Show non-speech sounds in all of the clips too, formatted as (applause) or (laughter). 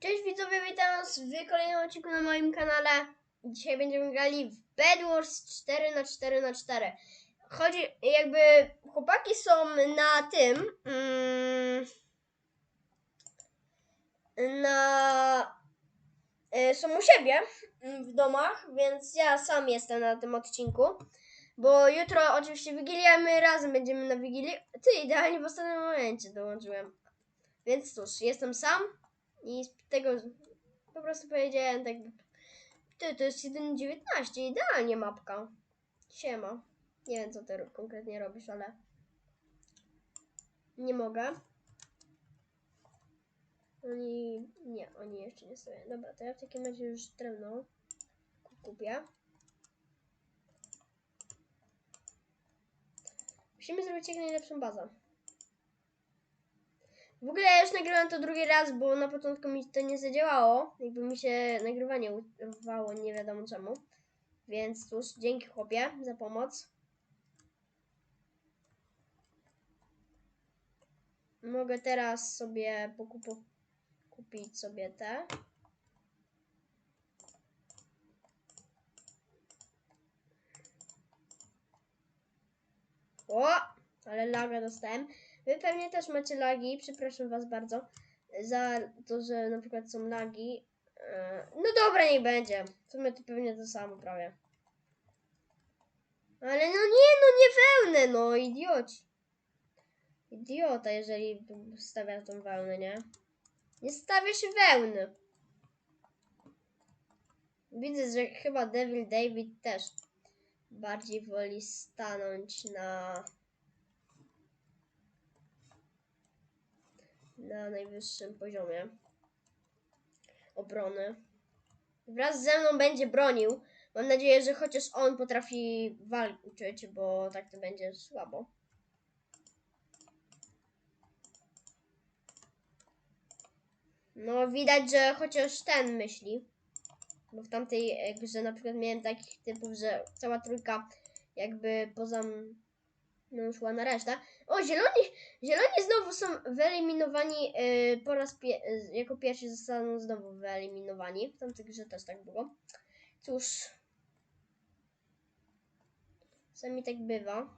Cześć widzowie, witam was w kolejnym odcinku na moim kanale. Dzisiaj będziemy grali w Bed Wars 4 na 4 na 4 Chodzi, jakby chłopaki są na tym, mm, na, y, są u siebie mm, w domach, więc ja sam jestem na tym odcinku. Bo jutro oczywiście Wigilia, my razem będziemy na Wigilii. Ty, idealnie w ostatnim momencie dołączyłem. Więc cóż, jestem sam. I tego po prostu powiedziałem tak. Ty, to jest 1.19, idealnie mapka. Siema. Nie wiem co ty konkretnie robisz, ale nie mogę. Oni. Nie, oni jeszcze nie stoją. Dobra, to ja w takim razie już drewno ku- kupię. Musimy zrobić jak najlepszą bazę. W ogóle ja już nagrywam to drugi raz, bo na początku mi to nie zadziałało. Jakby mi się nagrywanie urwało, nie wiadomo czemu. Więc cóż, dzięki chłopie za pomoc. Mogę teraz sobie pokupu- kupić sobie te. O! Ale laga dostałem. Wy pewnie też macie lagi, przepraszam was bardzo za to, że na przykład są lagi. E, No dobra, niech będzie. W sumie to pewnie to samo prawie. Ale no nie, no nie wełnę, no idioci. Idiota, jeżeli stawia tą wełnę, nie? Nie stawia się wełny. Widzę, że chyba Devil David też bardziej woli stanąć na na najwyższym poziomie obrony. Wraz ze mną będzie bronił. Mam nadzieję, że chociaż on potrafi walczyć, bo tak to będzie słabo. No, widać, że chociaż ten myśli. Bo w tamtej e, grze na przykład miałem takich typów, że cała trójka jakby poza no szła na resztę. O, zieloni, zieloni znowu są wyeliminowani y, po raz pie, y, jako pierwsi zostaną znowu wyeliminowani. W tamtej grze też tak było. Cóż. Czasami tak bywa.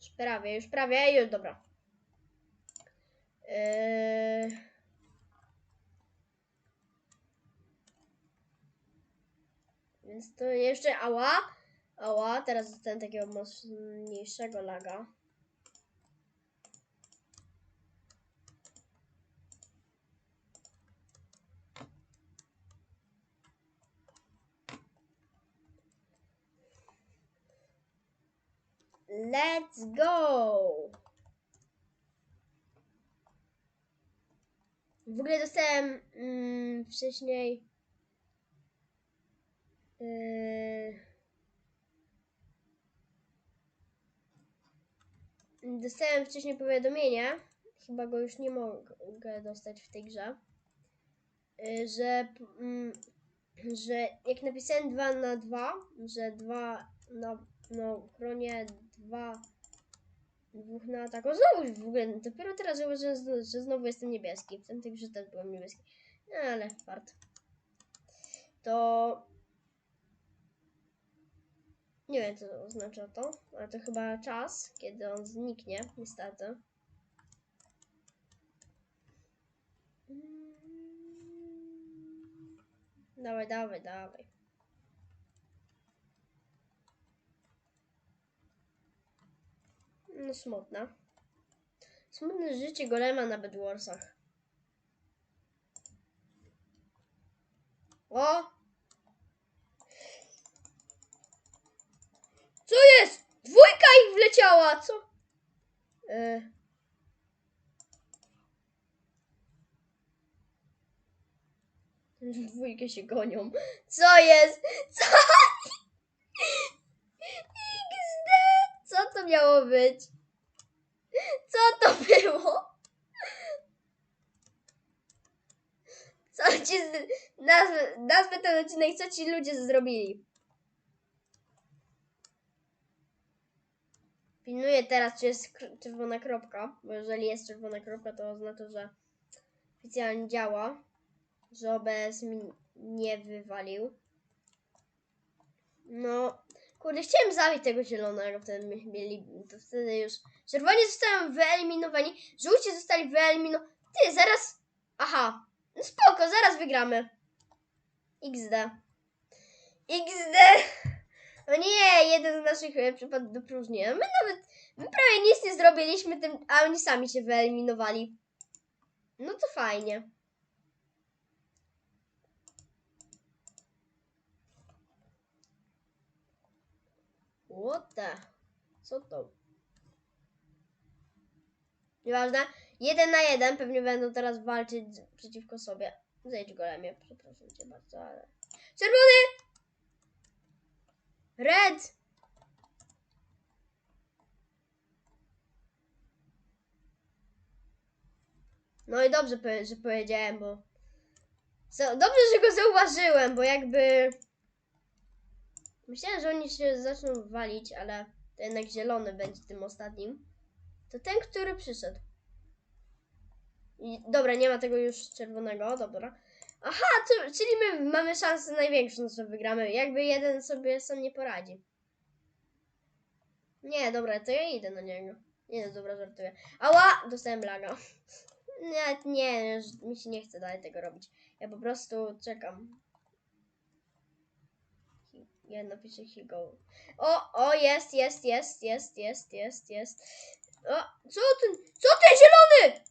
Już prawie, już prawie, już dobra. Yy... Więc to jeszcze ała. Ała, teraz dostałem takiego mocniejszego laga. Let's go! W ogóle dostałem mm, wcześniej Dostałem wcześniej powiadomienie, chyba go już nie mogę dostać w tej grze, yy, że, mm, że jak napisałem 2 na 2, że 2 na no, chronie 2 dwóch na ataku. Znowu w ogóle, dopiero teraz zauważyłem, że że znowu jestem niebieski. W tamtej grze też byłem niebieski. No, ale fart. To nie wiem, co oznacza to, ale to chyba czas, kiedy on zniknie, niestety. Dawaj, dawaj, dawaj. No smutne. Smutne życie golema na Bedwarsach. O! Co jest? Dwójka ich wleciała, co? E. Dwójkę się gonią. Co jest? Co? XD! Co to miało być? Co to było? Co ci z... nazwę, nazwę ten odcinek, co ci ludzie zrobili? Pilnuję teraz, czy jest czerwona kropka, bo jeżeli jest czerwona kropka, to oznacza, że oficjalnie działa, że OBS mi nie wywalił. No, kurde, chciałem zabić tego zielonego, wtedy mieli, to wtedy już... Czerwoni zostają wyeliminowani, żółci zostali wyeliminowani. Ty, zaraz... Aha, no spoko, zaraz wygramy. XD. XD. No nie, jeden z naszych e, przypadł do próżni. My nawet, my prawie nic nie zrobiliśmy tym, a oni sami się wyeliminowali. No to fajnie. What the? Co to? Nieważne. Jeden na jeden pewnie będą teraz walczyć przeciwko sobie. Zejdź golemie, przepraszam cię bardzo, ale... Czerwony! Red! No i dobrze, że powiedziałem, bo... Dobrze, że go zauważyłem, bo jakby... Myślałem, że oni się zaczną walić, ale to jednak zielony będzie tym ostatnim. To ten, który przyszedł. I, dobra, nie ma tego już czerwonego, dobra. Aha, to, czyli my mamy szansę największą, że wygramy. Jakby jeden sobie sam nie poradzi. Nie, dobra, to ja idę na niego. Nie, dobra, żartuję. Ała! Dostałem laga. (laughs) Nie, nie, mi się nie chce dalej tego robić. Ja po prostu czekam. Ja napiszę he go. O, o, jest, jest, jest, jest, jest, jest, jest. O, co ten, co ten zielony?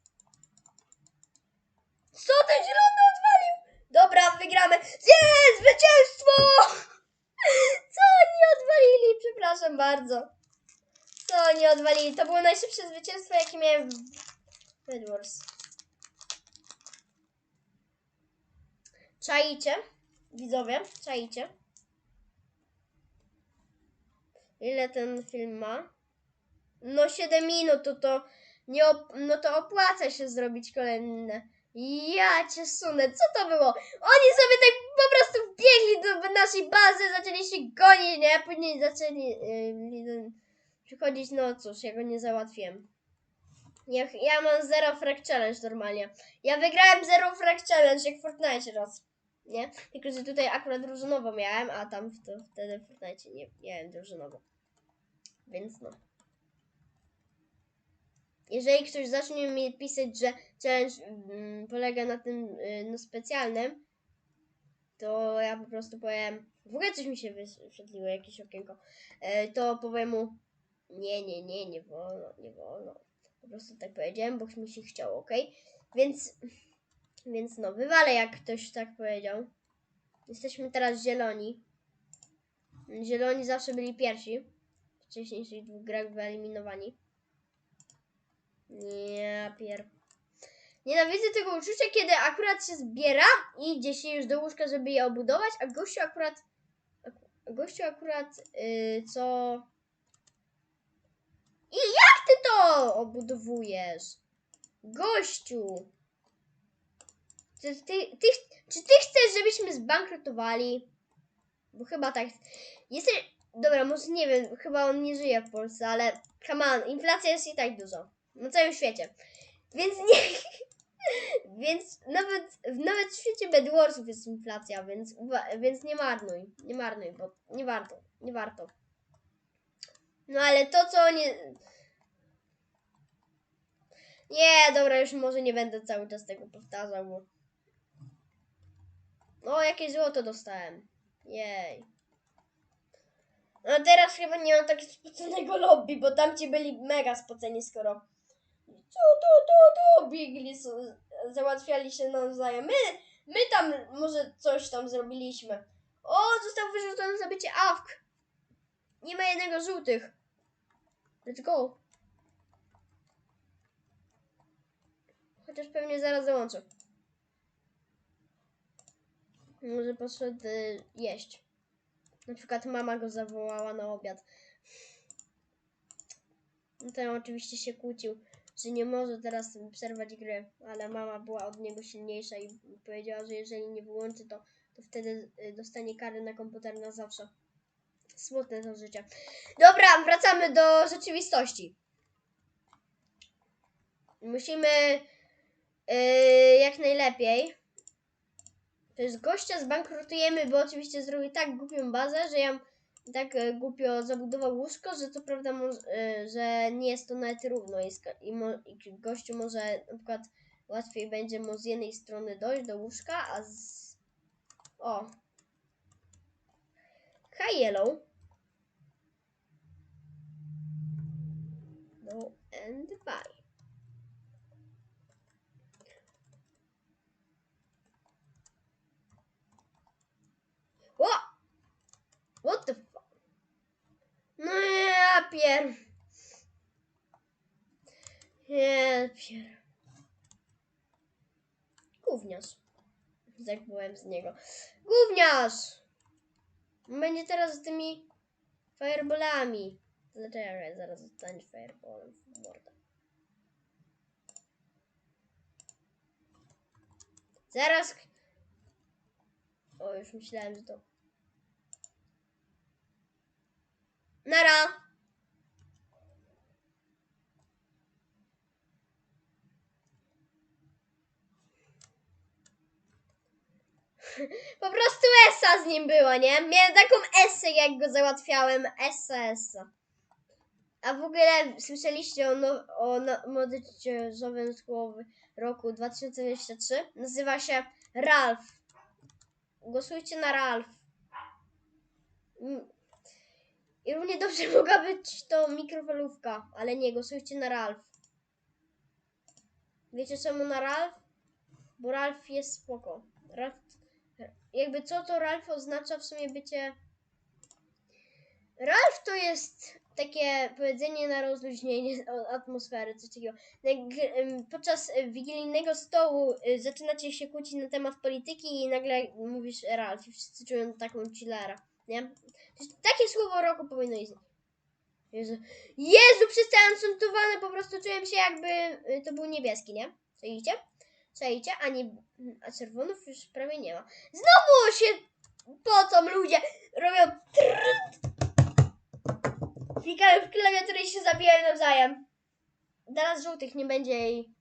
Co ten zielony? Dobra, wygramy. Jest, zwycięstwo! (laughs) Co oni odwalili? Przepraszam bardzo. Co oni odwalili? To było najszybsze zwycięstwo, jakie miałem w Bed Wars. Czaicie? Widzowie, czaicie? Ile ten film ma? No 7 minut, to to nie no to opłaca się zrobić kolejne. Ja cię sunę, co to było? Oni sobie tak po prostu wbiegli do naszej bazy, zaczęli się gonić, nie? Później zaczęli yy, przychodzić, no cóż, ja go nie załatwiłem. Ja, ja mam zero frag challenge normalnie. Ja wygrałem zero frag challenge jak w Fortnite raz. Nie? Tylko, że tutaj akurat drużynowo miałem, a tam to, wtedy w Fortnite nie miałem drużynowo. Więc no. Jeżeli ktoś zacznie mi pisać, że challenge mm, polega na tym y, no, specjalnym, to ja po prostu powiem. W ogóle coś mi się wyświetliło, jakieś okienko. E, to powiem mu. Nie, nie, nie, nie wolno, nie wolno. Po prostu tak powiedziałem, bo mi się chciało, ok? Więc, więc no, wywalę, jak ktoś tak powiedział. Jesteśmy teraz zieloni. Zieloni zawsze byli pierwsi. W wcześniejszych dwóch grach wyeliminowani. Nie, pier... Nienawidzę tego uczucia, kiedy akurat się zbiera i idzie się już do łóżka, żeby je obudować, a gościu akurat... Gościu akurat, yy, co... I jak ty to obudowujesz? Gościu! Czy ty, ty, czy ty chcesz, żebyśmy zbankrutowali? Bo chyba tak. Jesteś. Dobra, może nie wiem, chyba on nie żyje w Polsce, ale come on, inflacja jest i tak dużo. Na całym świecie. Więc nie. (laughs) Więc nawet, nawet w świecie Bedwarsów jest inflacja, więc, więc nie marnuj. Nie marnuj, bo nie warto. Nie warto. No ale to, co oni. Nie, dobra, już może nie będę cały czas tego powtarzał, bo. O, jakieś złoto dostałem. Jej. No teraz chyba nie mam takiego (laughs) spoconego lobby, bo tamci byli mega spoceni, skoro tu, tu, tu, tu biegli, załatwiali się nawzajem. My, my tam może coś tam zrobiliśmy. O, został wyrzucony za bycie awk. Nie ma jednego żółtych. Let's go. Chociaż pewnie zaraz dołączę. Może poszedł y, jeść. Na przykład mama go zawołała na obiad. No Ten oczywiście się kłócił, że nie może teraz przerwać gry, ale mama była od niego silniejsza i powiedziała, że jeżeli nie wyłączy, to, to wtedy y, dostanie kary na komputer na zawsze. Smutne to życie. Dobra, wracamy do rzeczywistości. Musimy yy, jak najlepiej. To jest gościa zbankrutujemy, bo oczywiście zrobił tak głupią bazę, że ja tak e, głupio zabudował łóżko, że co prawda e, że nie jest to nawet równo i, i, mo- i gościu może na przykład łatwiej będzie mu z jednej strony dojść do łóżka, a z... O. Hi Yellow. No and bye. O! What the? No ja pier... Ja pier... Gówniarz. Tak byłem z niego. Gówniarz! Będzie teraz z tymi fireballami. Dlaczego zaraz zostanie fireballem w? Zaraz... O, już myślałem, że to... Nara! Po prostu Essa z nim była, nie? Miałem taką Essę, jak go załatwiałem. Essa, Essa. A w ogóle słyszeliście o, no, o no, młodzieżowym słowie roku 2023? Nazywa się Ralph. Głosujcie na Ralph. I równie dobrze (laughs) mogła być to mikrofalówka, ale nie, głosujcie na Ralph. Wiecie czemu na Ralph? Bo Ralph jest spoko. Ralph, jakby co to Ralph oznacza w sumie bycie... Ralph to jest takie powiedzenie na rozluźnienie (laughs) atmosfery, coś takiego. Podczas wigilijnego stołu e, zaczynacie się kłócić na temat polityki i nagle mówisz Ralph i wszyscy czują taką chillera, nie? Takie słowo roku powinno istnieć. Jezu, Jezu przez te enchantowane po prostu czułem się jakby y, to był niebieski, nie? Czajcie? Czajcie? A, nie, a czerwonów już prawie nie ma. Znowu się pocą ludzie robią. Klikają w klawiaturę i się zabijają nawzajem. Teraz żółtych nie będzie i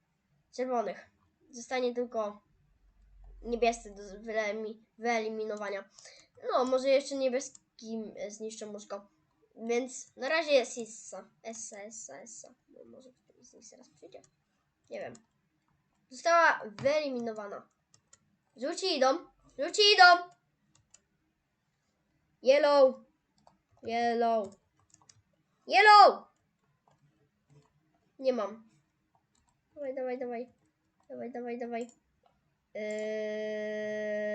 czerwonych. Zostanie tylko niebiescy do wyelimi- wyeliminowania. No, może jeszcze niebieskim e, zniszczę łóżko. Więc na razie jest Issa. Essa, Essa, Essa. No, może któryś z nich zaraz przyjdzie. Nie wiem. Została wyeliminowana. Żółci idą. Żółci idą. Yellow. Yellow. Yellow! Nie mam. Dawaj, dawaj, dawaj. Dawaj, dawaj, dawaj. Eee...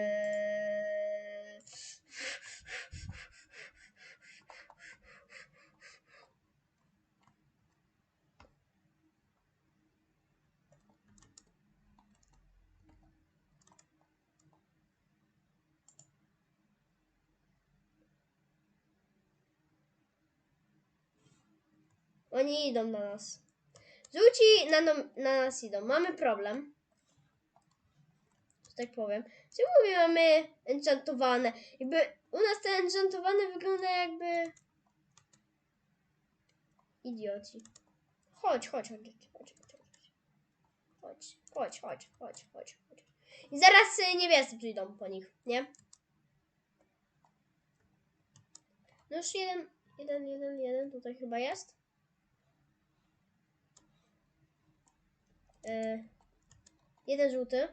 Oni idą na nas. Żółci na, na nas idą. Mamy problem. Że tak powiem. Czemu my mamy enchantowane? Jakby u nas te enchantowane wygląda jakby... Idioci. Chodź, chodź, chodź, chodź, chodź, chodź. Chodź, chodź, chodź, chodź, chodź. I zaraz y, niebiescy przyjdą po nich, nie? No już jeden, jeden, jeden, jeden tutaj chyba jest. E, jeden żółty.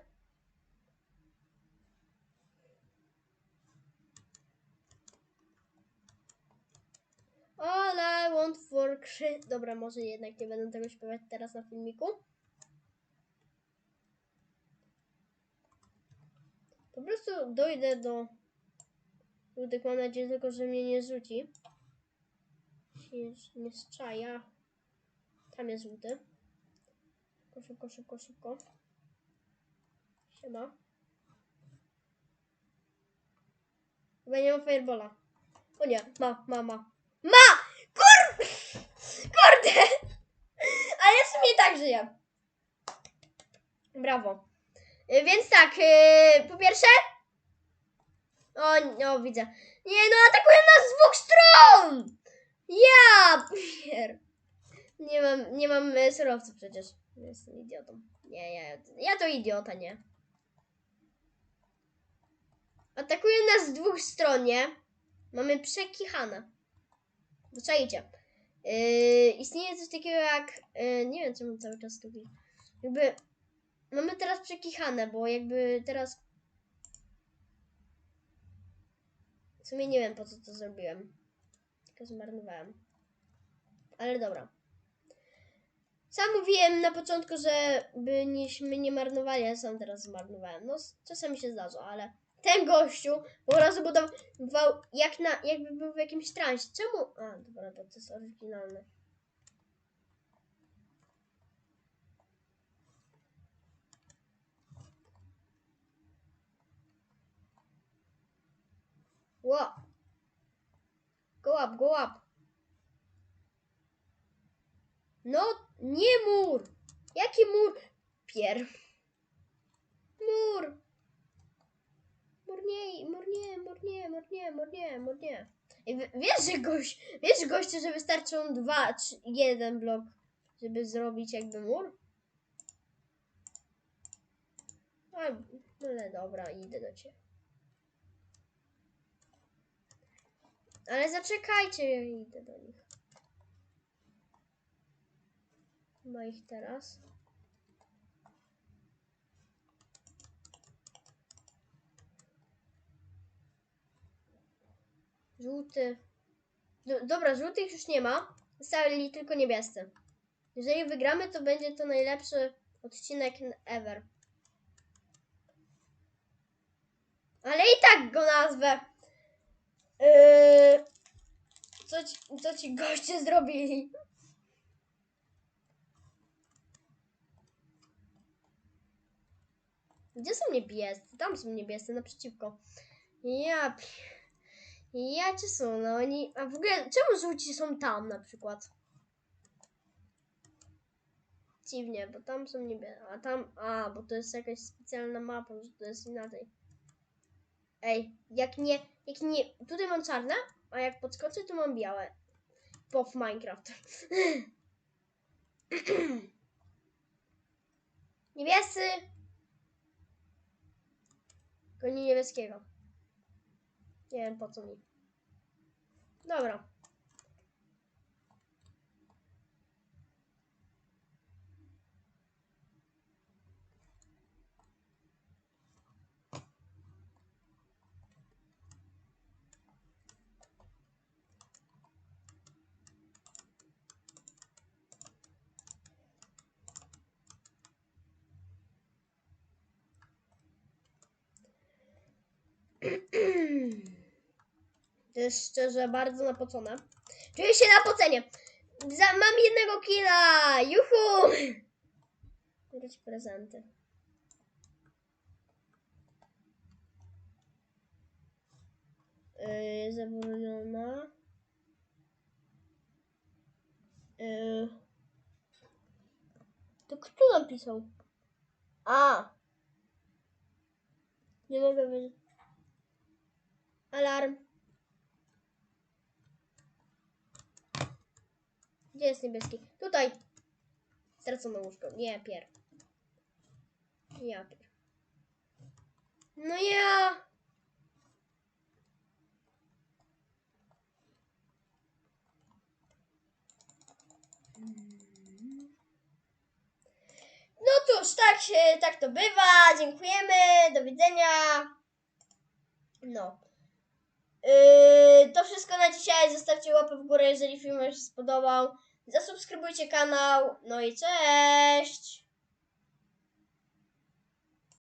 All I want for Chry... Dobra, może jednak nie będę tego śpiewać teraz na filmiku. Po prostu dojdę do żółtych. Mam nadzieję tylko, że mnie nie rzuci. Się nie strzaja. Tam jest żółty. Szybko, szybko, szybko, szybko. Siema. Chyba nie ma firebola. O nie, ma, ma, ma. Ma! Kur... Kurde! (laughs) Ale w sumie tak żyję. Brawo. Y, Więc tak, y, po pierwsze... O, no widzę. Nie no, atakują nas z dwóch stron! Ja pier... Nie mam, nie mam e, surowców przecież. Jestem idiotą. Nie, ja, ja to idiota, nie. Atakują nas z dwóch stron, nie? Mamy przekichane. Docajcie. Yy, istnieje coś takiego jak... Yy, nie wiem, czemu cały czas tu Jakby... Mamy teraz przekichane, bo jakby teraz... W sumie nie wiem, po co to zrobiłem. Tylko zmarnowałem. Ale dobra. Sam mówiłem na początku, że by niśmy nie marnowali, ale sam teraz zmarnowałem. No, czasami się zdarza, ale ten gościu po prostu budował jak na, jakby był w jakimś transie. Czemu? A, dobra, to, jest oryginalne. Ło! Go up, go up. No, nie mur! Jaki mur? Pier. Mur! Mur nie, mur nie, mur nie, mur nie, mur nie, mur nie. Wiesz, że wiesz, gościu, że wystarczą dwa, czy jeden blok, żeby zrobić jakby mur? A, ale dobra, idę do ciebie. Ale zaczekajcie, ja idę do nich. Ma ich teraz. Żółty. Do, dobra, żółtych już nie ma. Zostali tylko niebiescy. Jeżeli wygramy, to będzie to najlepszy odcinek ever. Ale i tak go nazwę. Yy, co, ci, co ci goście zrobili? Gdzie są niebiescy? Tam są niebiescy, naprzeciwko. Ja... pi- Jacie są, no oni... A w ogóle, czemu żółci są tam na przykład? Dziwnie, bo tam są niebiescy, a tam... A, bo to jest jakaś specjalna mapa, że to jest inaczej. Ej, jak nie... Jak nie... Tutaj mam czarne, a jak podskoczę, to mam białe. Pop Minecraft. (clears throat) Niebiescy! Goni niebieskiego. Nie wiem po co mi. Dobra. To jest szczerze bardzo napocone. Czuję się napocenie. Za, mam jednego killa! Juhu! Grać prezenty. Yy, zabroniona. Yy. To kto napisał? A! Nie mogę wiedzieć. Alarm. Gdzie jest niebieski? Tutaj. Stracono łóżko. Nie, pier. Ja pier. No ja. No cóż, tak się, tak to bywa. Dziękujemy. Do widzenia. No. Yy, to wszystko na dzisiaj. Zostawcie łapę w górę, jeżeli film Wam się spodobał. Zasubskrybujcie kanał. No i cześć!